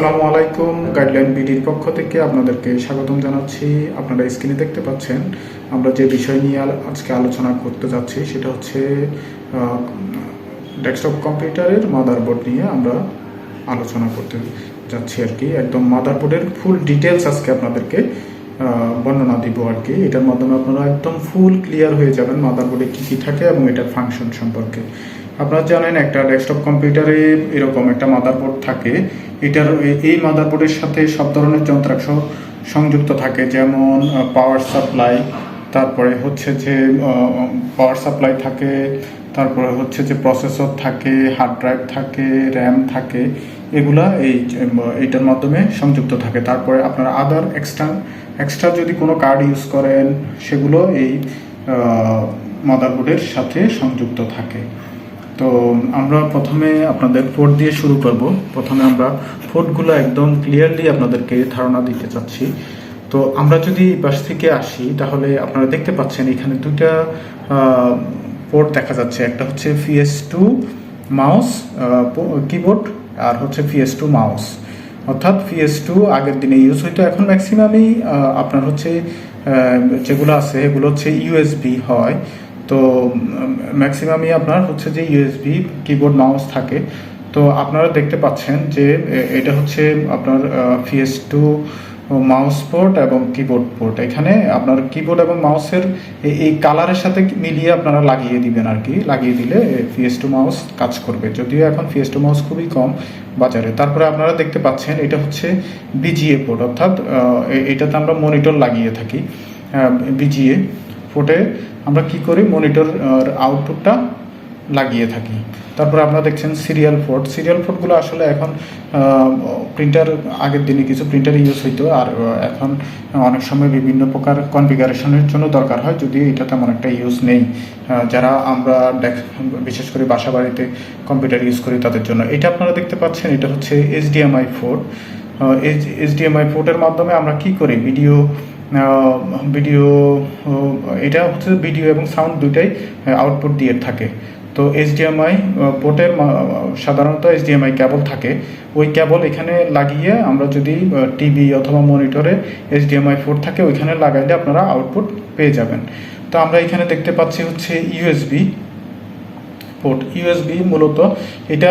আসসালামু আলাইকুম। গাইডলাইন বিডির পক্ষ থেকে আপনাদেরকে স্বাগতম জানাচ্ছি। আপনারা স্ক্রিনে দেখতে পাচ্ছেন, আমরা যে বিষয় নিয়ে আজকে আলোচনা করতে যাচ্ছি সেটা হচ্ছে ডেস্কটপ কম্পিউটারের মাদারবোর্ড নিয়ে আমরা আলোচনা করতে যাচ্ছি আর কি। একদম মাদারবোর্ডের ফুল ডিটেলস আজকে আপনাদেরকে বর্ণনা দিব আর কি। এটার মাধ্যমে আপনারা একদম ফুল ক্লিয়ার হয়ে যাবেন মাদারবোর্ডে কী কী থাকে এবং এটার ফাংশন সম্পর্কে। আপনারা জানেন একটা ডেস্কটপ কম্পিউটারে এরকম একটা মাদারবোর্ড থাকে। এটার এই মাদারবোর্ডের সাথে সব ধরনের যন্ত্রাংশ সংযুক্ত থাকে। যেমন পাওয়ার সাপ্লাই তারপরে হচ্ছে যে পাওয়ার সাপ্লাই থাকে, তারপরে হচ্ছে যে প্রসেসর থাকে হার্ড ড্রাইভ থাকে র্যাম থাকে, এগুলা এই এইটার মাধ্যমে সংযুক্ত থাকে। তারপরে আপনারা আদার এক্সট্রা এক্সট্রা যদি কোনো কার্ড ইউজ করেন, সেগুলো এই মাদারবোর্ডের সাথে সংযুক্ত থাকে। তো আমরা প্রথমে আপনাদের পোর্ট দিয়ে শুরু করব। প্রথমে আমরা ফোর্টগুলো একদম ক্লিয়ারলি আপনাদেরকে ধারণা দিতে চাচ্ছি। তো আমরা যদি এই পাশ থেকে আসি, তাহলে আপনারা দেখতে পাচ্ছেন এখানে দুইটা পোর্ট দেখা যাচ্ছে। একটা হচ্ছে ফিএস টু মাউস কিবোর্ড আর হচ্ছে ফিএস টু মাউস অর্থাৎ ফিএস টু আগের দিনে ইউজ হইতো, এখন ম্যাক্সিমামই আপনার হচ্ছে যেগুলো আছে এগুলো হচ্ছে ইউএসবি হয়। তো ম্যাক্সিমামই আপনার হচ্ছে যে ইউএসবি কিবোর্ড মাউস থাকে। তো আপনারা দেখতে পাচ্ছেন যে এটা হচ্ছে আপনার ফিএস টু মাউস পোর্ট এবং কিবোর্ড পোর্ট এখানে আপনার কিবোর্ড এবং মাউসের এই- কালারের সাথে মিলিয়ে আপনারা লাগিয়ে দিবেন আর কি। লাগিয়ে দিলে ফিএস টু মাউস কাজ করবে। যদিও এখন ফিএস টু মাউস খুবই কম বাজারে। তারপরে আপনারা দেখতে পাচ্ছেন, এটা হচ্ছে বিজিএ পোর্ট অর্থাৎ এটাতে আমরা মনিটর লাগিয়ে থাকি বিজিএ পোর্টে আমরা কি করি? মনিটর আউটপুটটা লাগিয়ে থাকি। তারপরে আপনারা দেখছেন সিরিয়াল পোর্ট সিরিয়াল পোর্টগুলো আসলে এখন প্রিন্টার আগের দিনে কিছু প্রিন্টার ইউজ হইতো। আর এখন অনেক সময় বিভিন্ন প্রকার কনফিগারেশনের জন্য দরকার হয়। যদিও এটা তেমন একটা ইউজ নেই যারা আমরা বিশেষ করে বাসা বাড়িতে কম্পিউটার ইউজ করি তাদের জন্য। এটা আপনারা দেখতে পাচ্ছেন, এটা হচ্ছে এইচডিএমআই পোর্ট এইচডিএমআই পোর্টের মাধ্যমে আমরা কি করি? ভিডিও ভিডিও এটা হচ্ছে ভিডিও এবং সাউন্ড দুইটাই আউটপুট দিয়ে থাকে। তো এইচডিএমআই পোর্টের সাধারণত এইচডিএমআই কেবল থাকে। ওই কেবল এখানে লাগিয়ে আমরা যদি টিভি অথবা মনিটরে এইচডিএমআই পোর্ট থাকে, ওইখানে লাগাইলে আপনারা আউটপুট পেয়ে যাবেন। তো আমরা এখানে দেখতে পাচ্ছি হচ্ছে ইউএসবি পোর্ট ইউএসবি মূলত এটা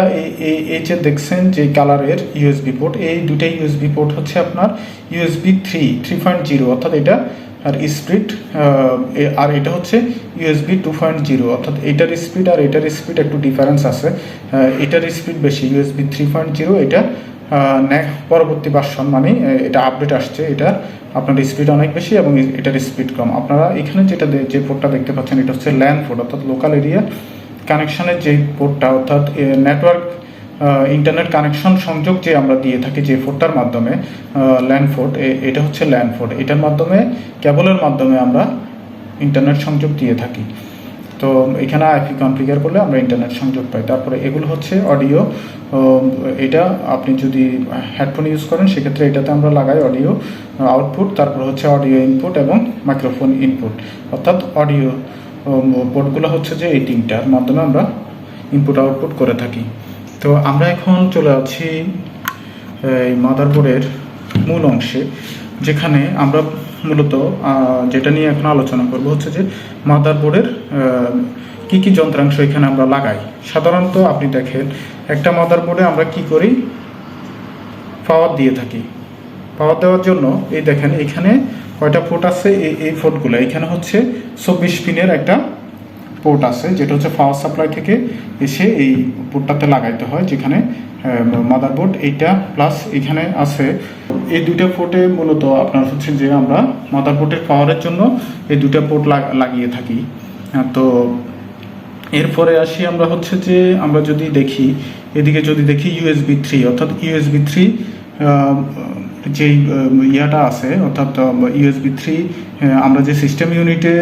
এই- যে দেখছেন যে কালারের ইউএসবি পোর্ট এই দুটাই ইউএসবি পোর্ট হচ্ছে আপনার USB three three point zero অর্থাৎ এটা আর স্পিড আর এটা হচ্ছে ইউএসবি টু পয়েন্ট জিরো অর্থাৎ এটার স্পিড আর এটার স্পিড একটু ডিফারেন্স আছে। এটার স্পিড বেশি ইউএসবি থ্রি পয়েন্ট জিরো এটা পরবর্তী ভার্সন মানে এটা আপডেট আসছে এটার আপনার স্পিড অনেক বেশি এবং এটার স্পিড কম। আপনারা এখানে যেটা যে পোর্টটা দেখতে পাচ্ছেন, এটা হচ্ছে ল্যান্ড পোর্ট অর্থাৎ লোকাল এরিয়া কানেকশনের যে পোর্টটা অর্থাৎ নেটওয়ার্ক ইন্টারনেট কানেকশন সংযোগ যে আমরা দিয়ে থাকি যে পোর্টটার মাধ্যমে ল্যান্ড পোর্ট এটা হচ্ছে ল্যান্ড পোর্ট এটার মাধ্যমে, কেবলের মাধ্যমে আমরা ইন্টারনেট সংযোগ দিয়ে থাকি। তো এখানে আইপি কনফিগার করলে আমরা ইন্টারনেট সংযোগ পাই। তারপরে এগুলো হচ্ছে অডিও এটা আপনি যদি হেডফোন ইউজ করেন, সেক্ষেত্রে এটাতে আমরা লাগাই অডিও আউটপুট তারপর হচ্ছে অডিও ইনপুট এবং মাইক্রোফোন ইনপুট অর্থাৎ অডিও পোর্টগুলো হচ্ছে যে এই তিনটার মাধ্যমে আমরা ইনপুট আউটপুট করে থাকি। তো আমরা এখন চলে আছি, এই মাদারবোর্ডের মূল অংশে, যেখানে আমরা মূলত যেটা নিয়ে এখন আলোচনা করব হচ্ছে যে মাদারবোর্ডের কি কি যন্ত্রাংশ এখানে আমরা লাগাই। সাধারণত আপনি দেখেন, একটা মাদারবোর্ডে আমরা কি করি? পাওয়ার দিয়ে থাকি। পাওয়ার দেওয়ার জন্য এই দেখেন, এখানে কয়টা পোর্ট আছে? এই এই পোর্টগুলো এখানে হচ্ছে চব্বিশ পিনের একটা পোর্ট আছে, যেটা হচ্ছে পাওয়ার সাপ্লাই থেকে এসে এই পোর্টটাতে লাগাইতে হয়, যেখানে মাদারবোর্ড এইটা প্লাস এখানে আছে। এই দুইটা পোর্টে মূলত আপনার হচ্ছে যে আমরা মাদারবোর্ডের পাওয়ারের জন্য এই দুইটা পোর্ট লাগিয়ে থাকি। তো এরপরে আসি আমরা হচ্ছে যে আমরা যদি দেখি, এদিকে যদি দেখি ইউএসবি থ্রি অর্থাৎ ইউএসবি থ্রি যেই ইয়াটা আছে, অর্থাৎ ইউএসবি থ্রি আমরা যে সিস্টেম ইউনিটে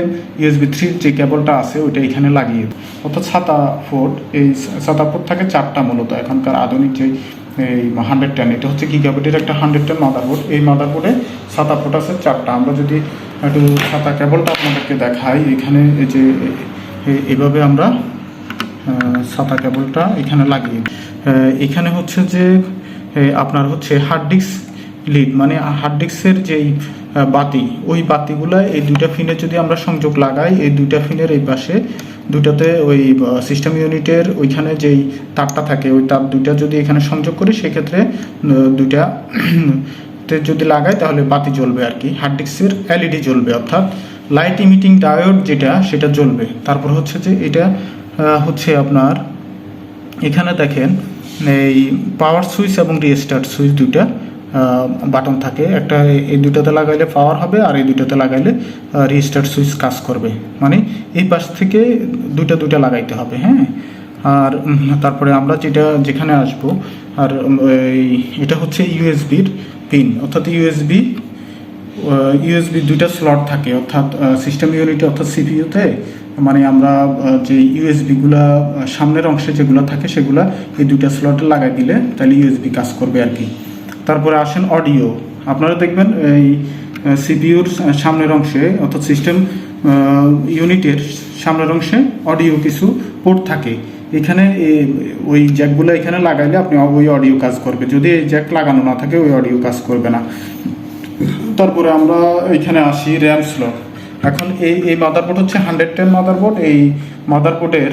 ইউএসবি থ্রির যে কেবলটা আছে, ওইটা এখানে লাগিয়ে অর্থাৎ সাতা ফোর্ট এই সাতা ফোর্ট থাকে চারটা মূলত। এখনকার আধুনিক যে, এই হান্ড্রেড টেন এটা হচ্ছে গিগাবিটের একটা হান্ড্রেড টেন মাদারবোর্ড এই মাদারবোর্ডে সাতা ফোর্ট আছে চারটা। আমরা যদি একটু সাতা কেবলটা আপনাদেরকে দেখাই, এখানে যে, এ- এভাবে আমরা সাদা কেবলটা এখানে লাগিয়ে এখানে হচ্ছে যে আপনার হচ্ছে হার্ড ডিস্ক লিড মানে হার্ড ডিস্কের যেই বাতি, ওই বাতিগুলা এই দুইটা ফিনে যদি আমরা সংযোগ লাগাই, এই দুইটা ফিনের এই পাশে দুটাতে ওই সিস্টেম ইউনিটের ওইখানে যেই তারটা থাকে, ওই তার দুইটা যদি এখানে সংযোগ করি, সেক্ষেত্রে দুইটা যদি লাগাই, তাহলে বাতি জ্বলবে আর কি। হার্ড ডিস্কের এলইডি জ্বলবে, অর্থাৎ লাইট ইমিটিং ডায়োড যেটা, সেটা জ্বলবে। তারপর হচ্ছে যে এটা হচ্ছে আপনার, এখানে দেখেন, এই পাওয়ার সুইচ এবং রিস্টার্ট সুইচ দুইটা। বাটন থাকে। একটা এই দুইটাতে লাগাইলে পাওয়ার হবে আর এই দুইটাতে লাগাইলে রিস্টার্ট সুইচ কাজ করবে। মানে এই পাশ থেকে দুইটা দুইটা লাগাইতে হবে হ্যাঁ? আর তারপরে আমরা যেটা, যেখানে আসব, আর এটা হচ্ছে ইউএসবির পিন অর্থাৎ ইউএসবি ইউএসবি দুইটা স্লট থাকে। অর্থাৎ সিস্টেম ইউনিটে অর্থাৎ সিপিইউতে মানে আমরা যে ইউএসবিগুলা সামনের অংশে যেগুলো থাকে সেগুলা এই দুইটা স্লটে লাগাই দিলে তাহলে ইউএসবি কাজ করবে আর কি। তারপরে আসেন অডিও। আপনারা দেখবেন এই সিপিইউর সামনের অংশে অর্থাৎ সিস্টেম ইউনিটের সামনের অংশে অডিও কিছু পোর্ট থাকে। এখানে ওই জ্যাকগুলো এখানে লাগাইলে আপনি ওই অডিও কাজ করবে। যদি এই জ্যাক লাগানো না থাকে, ওই অডিও কাজ করবে না। তারপরে আমরা এখানে আসি র্যাম স্লট এখন এই এই মাদারবোর্ড হচ্ছে হান্ড্রেড টেন মাদারবোর্ড এই মাদারবোর্ডের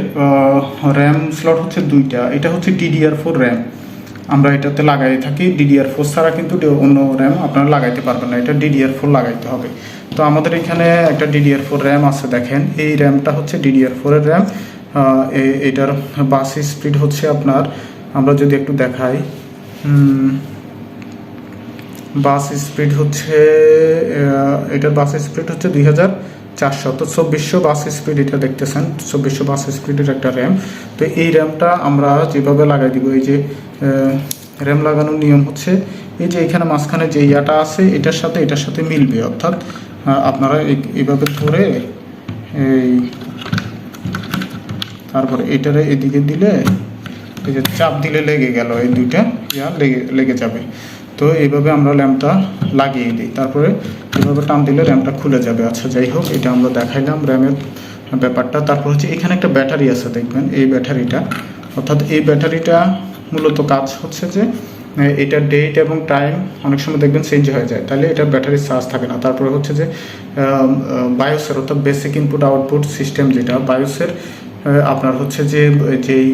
র্যাম স্লট হচ্ছে দুইটা। এটা হচ্ছে ডিডিআর ফোর র্যাম। আমরা এটাতে লাগাই থাকি ডিডিআর ফোর ছাড়া কিন্তু অন্য র্যাম আপনারা লাগাইতে পারবেন না, এটা ডিডিআর ফোর লাগাইতে হবে। তো আমাদের এখানে একটা ডিডিআর ফোর র্যাম আছে দেখেন, এই র্যামটা হচ্ছে ডিডিআর ফোরের র্যাম এটার বাস স্পিড হচ্ছে আপনার, আমরা যদি একটু দেখাই বাস স্পিড হচ্ছে এটার বাস স্পিড হচ্ছে দুই হাজার চারশো। তো চব্বিশশো বাস স্পিড এটা দেখতেছেন, চব্বিশশো বাস স্পিডের একটা র্যাম তো এই র্যামটা আমরা যেভাবে লাগাই দিব, এই যে র্যাম লাগানোর নিয়ম হচ্ছে এই যে এখানে মাঝখানে যে ইয়াটা আছে, এটার সাথে এটার সাথে মিলবে। অর্থাৎ আপনারা এই- এইভাবে ধরে এই তারপরে এটারে এদিকে দিলে এই যে চাপ দিলে লেগে গেল, এই দুইটা ইয়া লেগে লেগে যাবে। তো এইভাবে আমরা ল্যাম্পটা লাগিয়ে দিই। তারপরে এভাবে টান দিলে র্যামটা খুলে যাবে। আচ্ছা যাই হোক, এটা আমরা দেখাইলাম র্যামের ব্যাপারটা। তারপর হচ্ছে এখানে একটা ব্যাটারি আছে, দেখবেন, এই ব্যাটারিটা। অর্থাৎ এই ব্যাটারিটা মূলত কাজ হচ্ছে যে এ, এটার ডেট এবং টাইম অনেক সময় দেখবেন চেঞ্জ হয়ে যায়। তাহলে এটার ব্যাটারির চার্জ থাকে না। তারপরে হচ্ছে যে বায়োসের অর্থাৎ বেসিক ইনপুট আউটপুট সিস্টেম যেটা বায়োসের আপনার হচ্ছে যে যেই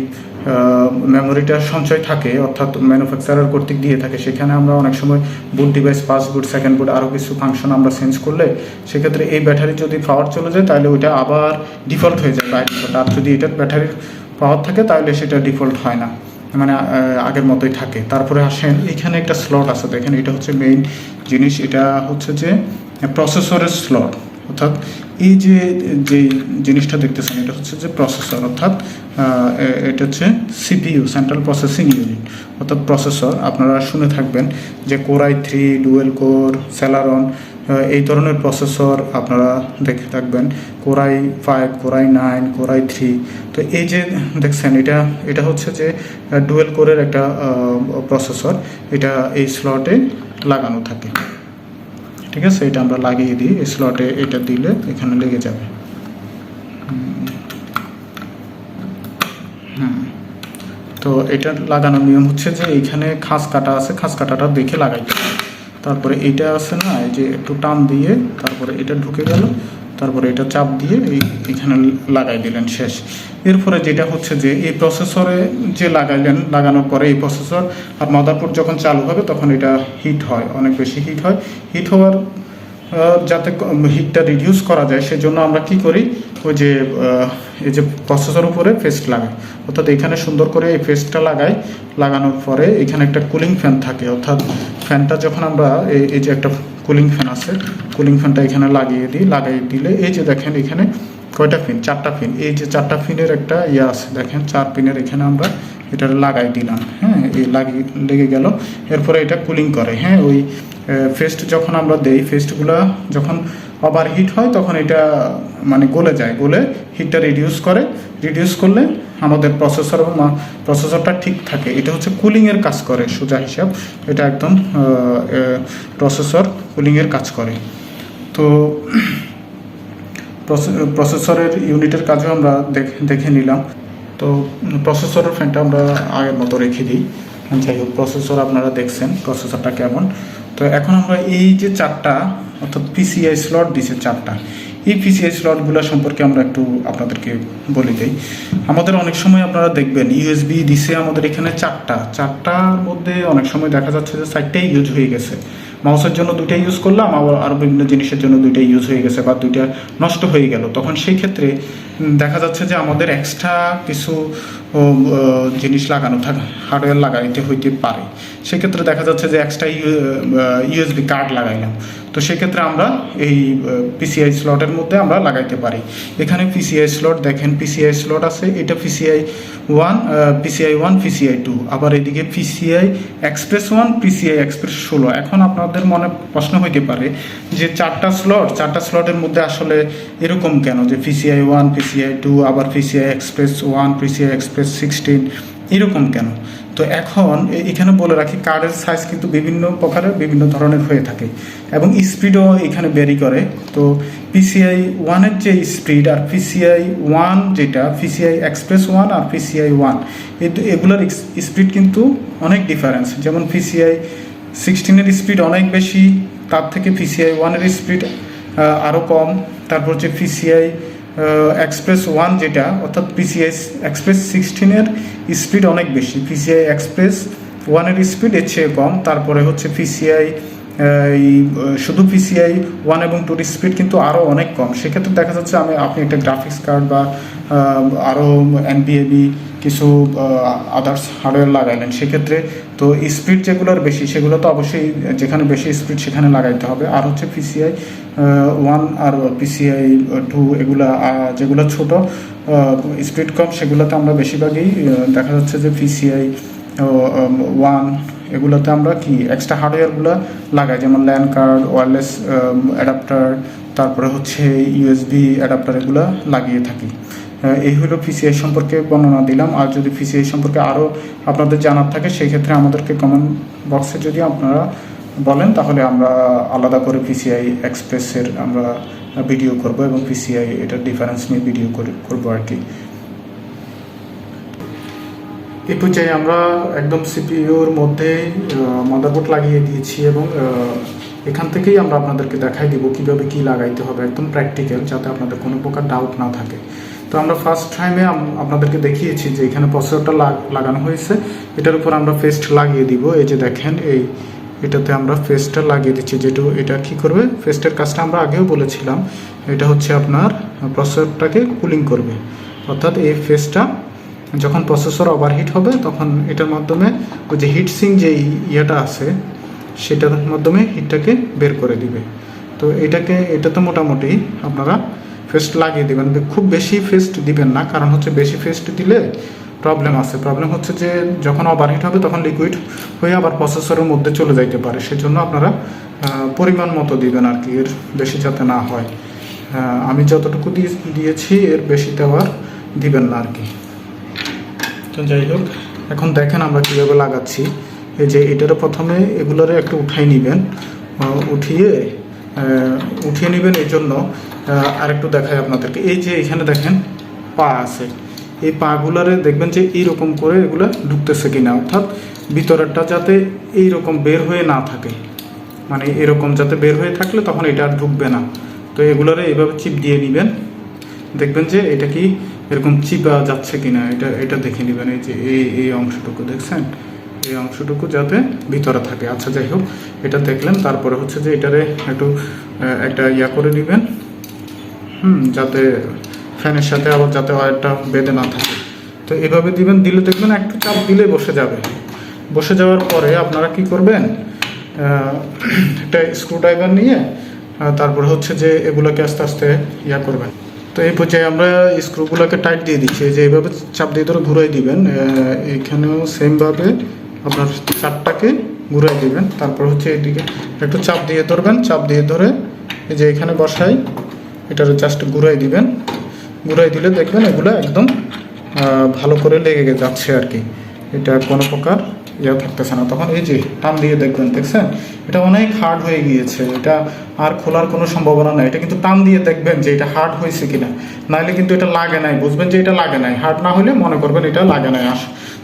মেমোরিটা সঞ্চয় থাকে অর্থাৎ ম্যানুফ্যাকচারার কর্তৃক দিয়ে থাকে সেখানে আমরা অনেক সময় boot device first boot second boot আরও কিছু ফাংশন আমরা চেঞ্জ করলে সেক্ষেত্রে এই ব্যাটারি যদি পাওয়ার চলে যায় তাহলে ওইটা আবার ডিফল্ট হয়ে যায়। বাই আর যদি এটার ব্যাটারির পাওয়ার থাকে তাহলে সেটা ডিফল্ট হয় না। মানে আগের মতোই থাকে। তারপরে আসেন, এখানে একটা স্লট আছে। দেখেন, এটা হচ্ছে মেইন জিনিস। এটা হচ্ছে যে প্রসেসরের স্লট অর্থাৎ, এই যে যে জিনিসটা দেখতেছেন, এটা হচ্ছে যে প্রসেসর অর্থাৎ এটা হচ্ছে সিপিইউ সেন্ট্রাল প্রসেসিং ইউনিট অর্থাৎ প্রসেসর আপনারা শুনে থাকবেন যে core i three dual core Celeron এই ধরনের প্রসেসর আপনারা দেখে থাকবেন। Core i five core i nine core i three তো এই যে দেখছেন, এটা এটা হচ্ছে যে ডুয়েল কোরের একটা প্রসেসর এটা এই স্লটে লাগানো থাকে। ঠিক আছে? এটা আমরা লাগিয়ে দিই। এই স্লটে এটা দিলে এখানে লেগে যাবে। হুম। তো এটা লাগানোর নিয়ম হচ্ছে যে, এইখানে খাস কাটা আছে, খাস কাটাটা দেখে লাগাইতে হবে। তারপরে এটা আছে না, এই যে একটু টান দিয়ে তারপরে এটা ঢুকে গেল, তারপরে এটা চাপ দিয়ে এই এখানে লাগাই দিলেন শেষ। এরপরে যেটা হচ্ছে যে এই প্রসেসরে যে লাগাইলেন, লাগানোর পরে এই প্রসেসর আর মাদারবোর্ড যখন চালু হবে তখন এটা হিট হয়, অনেক বেশি হিট হয়। হিট হওয়ার যাতে হিটটা রিডিউস করা যায়, সেজন্য আমরা কি করি ওই যে এই যে প্রসেসর উপরে ফেস্ট লাগাই। অর্থাৎ এখানে সুন্দর করে এই পেস্টটা লাগাই। লাগানোর পরে এখানে একটা কুলিং ফ্যান থাকে। অর্থাৎ ফ্যানটা যখন আমরা এই যে একটা কুলিং ফ্যান আছে কুলিং ফ্যানটা এখানে লাগিয়ে দিই লাগিয়ে দিলে এই যে দেখেন এখানে কয়টা পিন চারটা পিন এই যে চারটা পিনের একটা ইয়ে আছে, দেখেন চার পিনের এখানে আমরা এটা লাগাই দিলাম। হ্যাঁ এই লাগিয়ে, লেগে গেল। এরপরে এটা কুলিং করে। হ্যাঁ ওই ফেস্ট যখন আমরা দেই ফেস্টগুলো যখন ওভার হিট হয়, তখন এটা মানে গলে যায়। গলে হিটটা রিডিউস করে। রিডিউস করলে আমাদের প্রসেসর এবং প্রসেসরটা ঠিক থাকে। এটা হচ্ছে কুলিংয়ের কাজ করে, সোজা হিসাব। এটা একদম প্রসেসর কুলিংয়ের কাজ করে। তো প্রসেসরের ইউনিটের কাজও আমরা দেখ- নিলাম। তো প্রসেসরের ফ্যানটা আমরা আগের মতো রেখে দিই। যাই হোক প্রসেসর আপনারা দেখছেন প্রসেসরটা কেমন? তো এখন আমরা এই যে চারটা, অর্থাৎ পিসিআই স্লট দিছে চারটা, এই পিসিআই স্লটগুলো সম্পর্কে আমরা একটু আপনাদেরকে বলে দিই। আমাদের অনেক সময় আপনারা দেখবেন ইউএসবি দিছে আমাদের এখানে চারটা, চারটার মধ্যে অনেক সময় দেখা যাচ্ছে যে চারটাই ইউজ হয়ে গেছে। মাউসের জন্য দুইটা ইউজ করলাম, আবার আরও বিভিন্ন জিনিসের জন্য দুইটা ইউজ হয়ে গেছে বা দুইটা নষ্ট হয়ে গেল। তখন সেই ক্ষেত্রে দেখা যাচ্ছে যে আমাদের এক্সট্রা কিছু জিনিস লাগানো থাকে হার্ডওয়্যার লাগাইতে হইতে পারে সেক্ষেত্রে দেখা যাচ্ছে যে এক্সট্রা ইউএসবি কার্ড লাগাইলাম তো সেক্ষেত্রে আমরা এই পিসিআই স্লটের মধ্যে আমরা লাগাইতে পারি এখানে পিসিআই স্লট দেখেন পিসিআই স্লট আছে এটা PCI one PCI one PCI two আবার এদিকে PCI express one PCI express ষোলো এখন আপনাদের মনে প্রশ্ন হইতে পারে যে চারটা স্লট চারটা স্লটের মধ্যে আসলে এরকম কেন যে পিসিআই ওয়ান পিসিআই টু আবার PCI express one PCI express sixteen এরকম কেন তো এখন এখানে বলে রাখি কার্ডের সাইজ কিন্তু বিভিন্ন প্রকারের বিভিন্ন ধরনের হয়ে থাকে এবং স্পিডও এখানে বেরি করে তো পিসিআই ওয়ানের যে স্পিড আর পিসিআই ওয়ান যেটা পিসিআই এক্সপ্রেস ওয়ান আর পিসিআই ওয়ান এগুলোর স্পিড কিন্তু অনেক ডিফারেন্স যেমন পিসিআই সিক্সটিনের স্পিড অনেক বেশি তার থেকে পিসিআই ওয়ানের স্পিড আরও কম তারপর হচ্ছে পিসিআই এক্সপ্রেস ওয়ান যেটা, অর্থাৎ পিসিআই এক্সপ্রেস সিক্সটিনের স্পিড অনেক বেশি। পিসিআই এক্সপ্রেস ওয়ানের স্পিড এর চেয়ে কম, তারপরে হচ্ছে পিসিআই শুধু পিসিআই ওয়ান এবং টুর স্পিড কিন্তু আরও অনেক কম। সেক্ষেত্রে দেখা যাচ্ছে আমি, আপনি একটা গ্রাফিক্স কার্ড বা আরও এনবিএবি কিছু আদার্স হার্ডওয়্যার লাগাইলেন সেক্ষেত্রে তো স্পিড যেগুলোর বেশি, সেগুলো তো অবশ্যই যেখানে বেশি স্পিড সেখানে লাগাইতে হবে। আর হচ্ছে পিসিআই ওয়ান আর পিসিআই টু এগুলা যেগুলো ছোট স্পিড কম, সেগুলোতে আমরা বেশিরভাগই দেখা যাচ্ছে যে পিসিআই ওয়ান এগুলোতে আমরা কি এক্সট্রা হার্ডওয়্যারগুলো লাগাই, যেমন ল্যান্ড কার্ড ওয়্যারলেস অ্যাডাপ্টার তারপরে হচ্ছে ইউএসবি অ্যাডাপ্টার এগুলো লাগিয়ে থাকি। এই হলো পিসিআই সম্পর্কে বর্ণনা দিলাম। আর যদি পিসিআই সম্পর্কে আরও আপনাদের জানার থাকে সেই ক্ষেত্রে আমাদেরকে কমেন্ট বক্সে যদি আপনারা বলেন, তাহলে আমরা আলাদা করে পিসিআই এক্সপ্রেসের আমরা ভিডিও করব এবং পিসিআই এটার ডিফারেন্স নিয়ে ভিডিও করে, করব আর কি। এই পর্যায়ে আমরা একদম সিপিইউর মধ্যে মাদারবোর্ড লাগিয়ে দিয়েছি এবং এখান থেকেই আমরা আপনাদেরকে দেখাই দিব কীভাবে কি লাগাইতে হবে, একদম প্র্যাকটিক্যাল যাতে আপনাদের কোনো প্রকার ডাউট না থাকে। তো আমরা ফার্স্ট টাইমে আপনাদেরকে দেখিয়েছি যে এখানে প্রসেসরটা লাগানো হয়েছে। এটার উপর আমরা পেস্ট লাগিয়ে দিব। এই যে দেখেন, এই এটাতে আমরা ফেসটা লাগিয়ে দিচ্ছি। যেটু এটা কি করবে? ফেস্টের কাজটা আমরা আগেও বলেছিলাম। এটা হচ্ছে আপনার প্রসেসরটাকে কুলিং করবে। অর্থাৎ এই ফেসটা যখন প্রসেসর ওভারহিট হবে, তখন এটার মাধ্যমে ওই যে হিট সিং যে ইয়েটা আছে, সেটার মাধ্যমে হিটটাকে বের করে দিবে। তো এটাকে, এটা তো মোটামুটি আপনারা ফেস্ট লাগিয়ে দেবেন খুব বেশি ফেস্ট দিবেন না, কারণ হচ্ছে বেশি ফেস্ট দিলে প্রবলেম আছে। প্রবলেম হচ্ছে যে যখন ওভারহিট হবে, তখন লিকুইড হয়ে আবার প্রসেসরের মধ্যে চলে যাইতে পারে। সেজন্য আপনারা পরিমাণ মতো দিবেন আর কি, এর বেশি যাতে না হয়। আমি যতটুকু দিয়ে দিয়েছি, এর বেশি দেওয়ার দিবেন না আর কি। তো যাই হোক, এখন দেখেন আমরা কীভাবে লাগাচ্ছি। এই যে এটারও প্রথমে এগুলোরে একটু উঠাই নেবেন। উঠিয়ে উঠিয়ে নেবেন এই জন্য আরেকটু দেখাই আপনাদেরকে। এই যে এখানে দেখেন পা আছে। এই পাগুলারে দেখবেন যে এইরকম করে এগুলো ঢুকতেছে কিনা। অর্থাৎ ভিতরেরটা যাতে এইরকম বের হয়ে না থাকে। মানে এরকম যাতে বের হয়ে থাকলে তখন এটা আর ঢুকবে না। তো এগুলোরে এইভাবে চিপ দিয়ে নেবেন। দেখবেন যে এটা কি এরকম চিপা যাচ্ছে কিনা। এটা এটা দেখে নেবেন। এই যে এই এই অংশটুকু দেখছেন? এই অংশটুকু যাতে ভিতরে থাকে। আচ্ছা যাই হোক, এটা দেখলেন। তারপরে হচ্ছে যে এটারে একটু একটা ইয়া করে নেবেন। হুম যাতে ফ্যানের সাথে আবার যাতে ওয়ারটা বেঁধে না থাকে। তো এভাবে দিবেন দিলে দেখবেন একটু চাপ দিলে বসে যাবে। বসে যাওয়ার পরে আপনারা কি করবেন একটা স্ক্রুড্রাইভার নিয়ে তারপরে হচ্ছে যে এগুলোকে আস্তে আস্তে ইয়া করবেন। তো এই পর্যায়ে আমরা স্ক্রুগুলোকে টাইট দিয়ে দিচ্ছি। যে এইভাবে চাপ দিয়ে ধরে ঘুরাই দিবেন আহ, এখানেও সেমভাবে আপনার চারটাকে ঘুরাই দিবেন। তারপর হচ্ছে এদিকে একটু চাপ দিয়ে ধরবেন চাপ দিয়ে ধরে এই যে এখানে বসাই। এটার জাস্ট ঘুরাই দিবেন। ঘুরাই দিলে দেখবেন এগুলো একদম ভালো করে লেগে যাচ্ছে আর কি। এটা কোনো প্রকার ইয়ে থাকতেছে না। তখন এই যে টান দিয়ে দেখবেন, দেখছেন? এটা অনেক হার্ড হয়ে গিয়েছে। এটা আর খোলার কোনো সম্ভাবনা নাই। এটা কিন্তু টান দিয়ে দেখবেন যে এটা হার্ড হয়েছে কিনা। নাহলে কিন্তু এটা লাগে নাই। বুঝবেন যে এটা লাগে নাই। হার্ড না হলে মনে করবেন এটা লাগে নাই। আস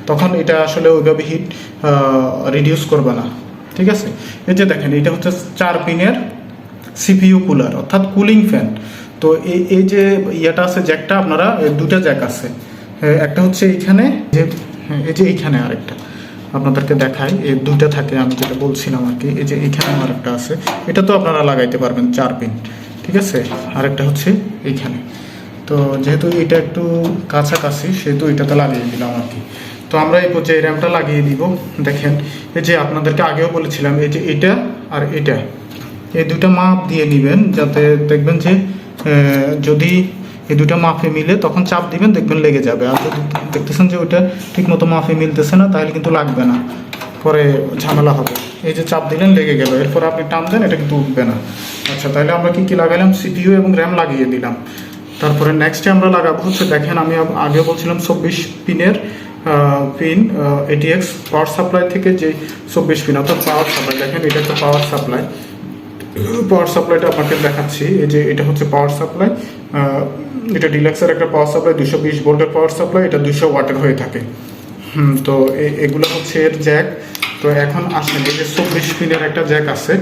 তখন এটা আসলে ওইভাবে হিট রিডিউস করবে না। ঠিক আছে? এই যে দেখেন, এটা হচ্ছে চার পিনের সিপিইউ কুলার অর্থাৎ কুলিং ফ্যান তো এই এই যে ইয়েটা আছে জ্যাকটা আপনারা দুটা জ্যাক আছে। একটা হচ্ছে এইখানে, যে এই যে এইখানে আরেকটা। আপনাদেরকে দেখাই এই দুইটা থাকে, আমি যেটা বলছিলাম আর কি। এই যে এইখানে আরেকটা আছে, এটা তো আপনারা লাগাইতে পারবেন চার পিন ঠিক আছে? আরেকটা হচ্ছে এইখানে। তো যেহেতু এটা একটু কাছাকাছি, সেহেতু এটাতে লাগিয়ে দিলাম আর কি। তো আমরা এই পর্যায়ে র্যামটা লাগিয়ে দিব। দেখেন, এই যে আপনাদেরকে আগেও বলেছিলাম, এই যে এটা আর এটা। এই দুটো মাপ দিয়ে নেবেন যাতে দেখবেন যে যদি এই দুটো মাপে মিলে তখন চাপ দিবেন, দেখবেন লেগে যাবে। আর যদি দেখতেছেন যে ওইটা ঠিক মতো মাপে মিলতেছে না, তাহলে কিন্তু লাগবে না। পরে ঝামেলা হবে। এই যে চাপ দিলেন, লেগে গেল। এরপর আপনি টান দেন, এটা কিন্তু উঠবে না। আচ্ছা তাহলে আমরা কি কি লাগাইলাম? সিপিইউ এবং র্যাম লাগিয়ে দিলাম। তারপরে নেক্সটে আমরা লাগাবো হচ্ছে, দেখেন আমি আগে বলছিলাম চব্বিশ পিনের পিন এটিএক্স পাওয়ার সাপ্লাই থেকে যে চব্বিশ পিন অর্থাৎ পাওয়ার সাপ্লাই দেখেন এটা একটা পাওয়ার সাপ্লাই পাওয়ার সাপ্লাইটা আপনাকে দেখাচ্ছি। এই যে এটা হচ্ছে পাওয়ার সাপ্লাই এটা ডিলাক্সের একটা পাওয়ার সাপ্লাই দুশো বিশ ভোল্টের পাওয়ার সাপ্লাই এটা দুশো ওয়াটের হয়ে থাকে। তো এগুলো হচ্ছে এর জ্যাক তো এখন আসেন, এই যে চব্বিশ পিনের একটা জ্যাক আছে।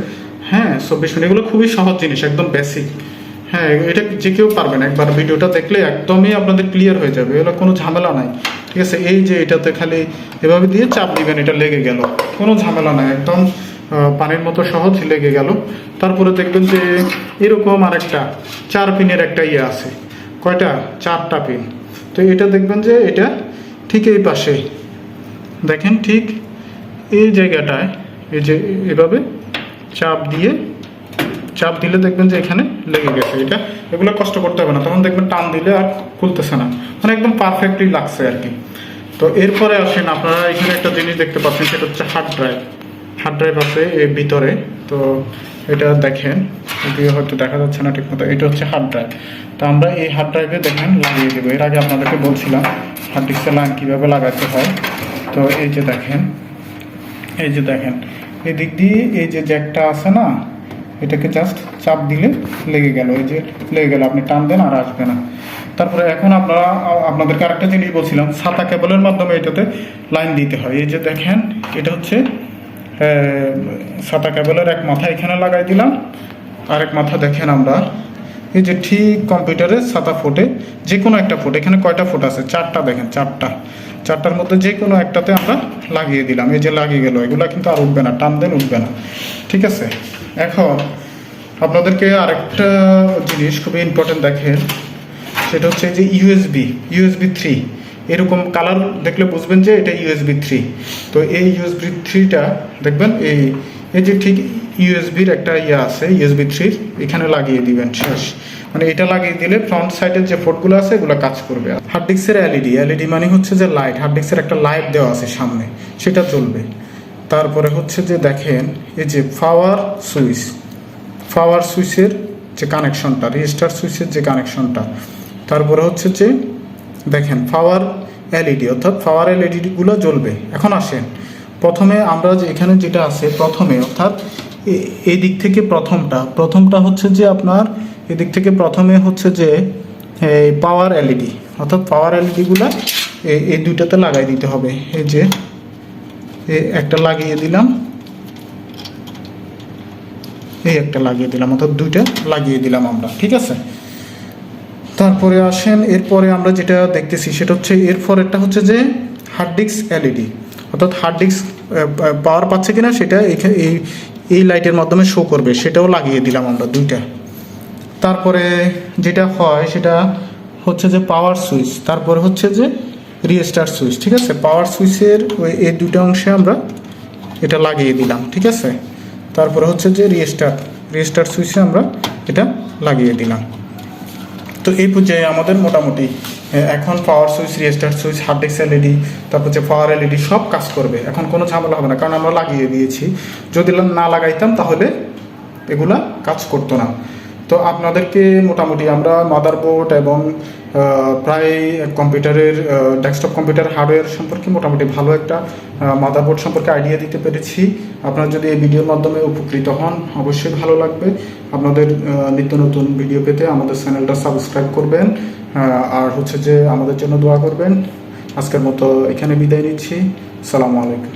হ্যাঁ চব্বিশ পিন এগুলো খুবই সহজ জিনিস, একদম বেসিক হ্যাঁ এটা যে কেউ পারবেন, একবার ভিডিওটা দেখলে একদমই আপনাদের ক্লিয়ার হয়ে যাবে, এগুলো কোনো ঝামেলা নাই। ঠিক আছে, এই যে এটাতে খালি এভাবে দিয়ে চাপ দিবেন, এটা লেগে গেল। কোনো ঝামেলা নাই, একদম পানির মতো সহজ লেগে গেল। তারপরে দেখবেন যে এরকম আরেকটা চার পিনের একটা ইয়ে আছে। কয়টা? চারটা পিন। তো এটা দেখবেন যে এটা ঠিক এই পাশে। দেখেন ঠিক এই জায়গাটায় এই যে এভাবে চাপ দিয়ে, চাপ দিলে দেখবেন যে এখানে লেগে গেছে। এটা এগুলো কষ্ট করতে হবে না। তখন দেখবেন টান দিলে আর খুলতেছে না। মানে একদম পারফেক্টলি লাগছে আর কি। তো এরপরে আসেন আপনারা, এখানে একটা জিনিস দেখতে পাচ্ছেন, সেটা হচ্ছে হার্ড ড্রাইভ হার্ড ড্রাইভ আছে এর ভিতরে, তো এটা দেখেন, যদিও হয়তো দেখা যাচ্ছে না ঠিক মতো, এটা হচ্ছে হার্ড ড্রাইভ। তো আমরা এই হার্ড ড্রাইভে দেখেন লাগিয়ে দেবো। এর আগে আপনাদেরকে বলছিলাম, হার্ড ডিস্কের লাইন কীভাবে লাগাতে হয়। তো এই যে দেখেন, এই যে দেখেন এই দিক দিয়ে এই যে জ্যাকটা আছে না, এটাকে জাস্ট চাপ দিলে লেগে গেল। এই যে লেগে গেল, আপনি টান দেন আর আসবে না। তারপরে এখন আপনারা, আপনাদেরকে আরেকটা জিনিস বলছিলাম সাতা কেবলের মাধ্যমে এটাতে লাইন দিতে হয়। এই যে দেখেন, এটা হচ্ছে ছাতা কেবলের এক মাথা এখানে লাগাই দিলাম। আরেক মাথা দেখেন আমরা। এই যে ঠিক কম্পিউটারে ছাতা ফোটে, যে কোনো একটা ফোট, এখানে কয়টা ফোট আছে? চারটা দেখেন, চারটা। চারটার মধ্যে যে কোনো একটাতে আমরা লাগিয়ে দিলাম। এই যে লাগিয়ে গেল, এগুলো কিন্তু আর উঠবে না, টান দেন উঠবে না। ঠিক আছে? এখন আপনাদেরকে আরেকটা জিনিস খুবই ইম্পর্টেন্ট দেখেন, সেটা হচ্ছে যে ইউএসবি ইউএসবি থ্রি এরকম কালার দেখলে বুঝবেন যে এটা ইউএসবি থ্রি তো এই ইউএসবি থ্রিটা দেখবেন, এই এই যে ঠিক ইউএসবির একটা ইয়ে আছে ইউএসবি থ্রির এখানে লাগিয়ে দিবেন শেষ। মানে এটা লাগিয়ে দিলে ফ্রন্ট সাইডের যে ফোর্টগুলো আছে, এগুলো কাজ করবে। হার্ড ডিস্কের এলইডি এলইডি মানে হচ্ছে যে লাইট হার্ড ডিস্কের একটা লাইট দেওয়া আছে সামনে, সেটা চলবে তারপরে হচ্ছে যে দেখেন, এই যে পাওয়ার সুইচ পাওয়ার সুইচের যে কানেকশনটা রেজিস্টার সুইচের যে কানেকশনটা তারপরে হচ্ছে যে দেখেন পাওয়ার এলইডি অর্থাৎ পাওয়ার এলইডিগুলো জ্বলবে। এখন আসেন, প্রথমে আমরা যে এখানে যেটা আছে, প্রথমে, অর্থাৎ এই দিক থেকে প্রথমটা প্রথমটা হচ্ছে যে আপনার এদিক থেকে প্রথমে হচ্ছে যে, এই পাওয়ার এলইডি অর্থাৎ পাওয়ার এলইডিগুলো এই দুইটাতে লাগাই দিতে হবে। এই যে একটা লাগিয়ে দিলাম। এই একটা লাগিয়ে দিলাম, অর্থাৎ দুইটা লাগিয়ে দিলাম আমরা, ঠিক আছে? তারপরে আসেন, এরপরে আমরা যেটা দেখতেছি সেটা হচ্ছে এরপর একটা হচ্ছে যে হার্ড ডিস্ক এলইডি অর্থাৎ হার্ড ডিস্ক পাওয়ার পাচ্ছে কিনা সেটা এই এই লাইটের মাধ্যমে শো করবে, সেটাও লাগিয়ে দিলাম আমরা দুইটা। তারপরে যেটা হয় সেটা হচ্ছে যে পাওয়ার সুইচ তারপরে হচ্ছে যে রিস্টার সুইচ ঠিক আছে? পাওয়ার সুইচের ওই, এই দুটো অংশে আমরা এটা লাগিয়ে দিলাম, ঠিক আছে? তারপরে হচ্ছে যে রিস্টার রিস্টার সুইচে আমরা এটা লাগিয়ে দিলাম। তো এই পর্যায়ে আমাদের মোটামুটি এখন power switch restart switch hard disk LED তারপর হচ্ছে পাওয়ার এলইডি সব কাজ করবে। এখন কোনো ঝামেলা হবে না, কারণ আমরা লাগিয়ে দিয়েছি। যদি না লাগাইতাম তাহলে এগুলা কাজ করতো না। তো আপনাদেরকে মোটামুটি আমরা মাদারবোর্ড এবং প্রায় কম্পিউটারের ডেস্কটপ কম্পিউটার হার্ডওয়্যার সম্পর্কে মোটামুটি ভালো একটা মাদারবোর্ড সম্পর্কে আইডিয়া দিতে পেরেছি। আপনারা যদি এই ভিডিওর মাধ্যমে উপকৃত হন, অবশ্যই ভালো লাগবে। আপনাদের নিত্য নতুন ভিডিও পেতে আমাদের চ্যানেলটা সাবস্ক্রাইব করবেন। আর হচ্ছে যে আমাদের জন্য দোয়া করবেন। আজকের মতো এখানে বিদায় নিচ্ছি। সালামু আলাইকুম।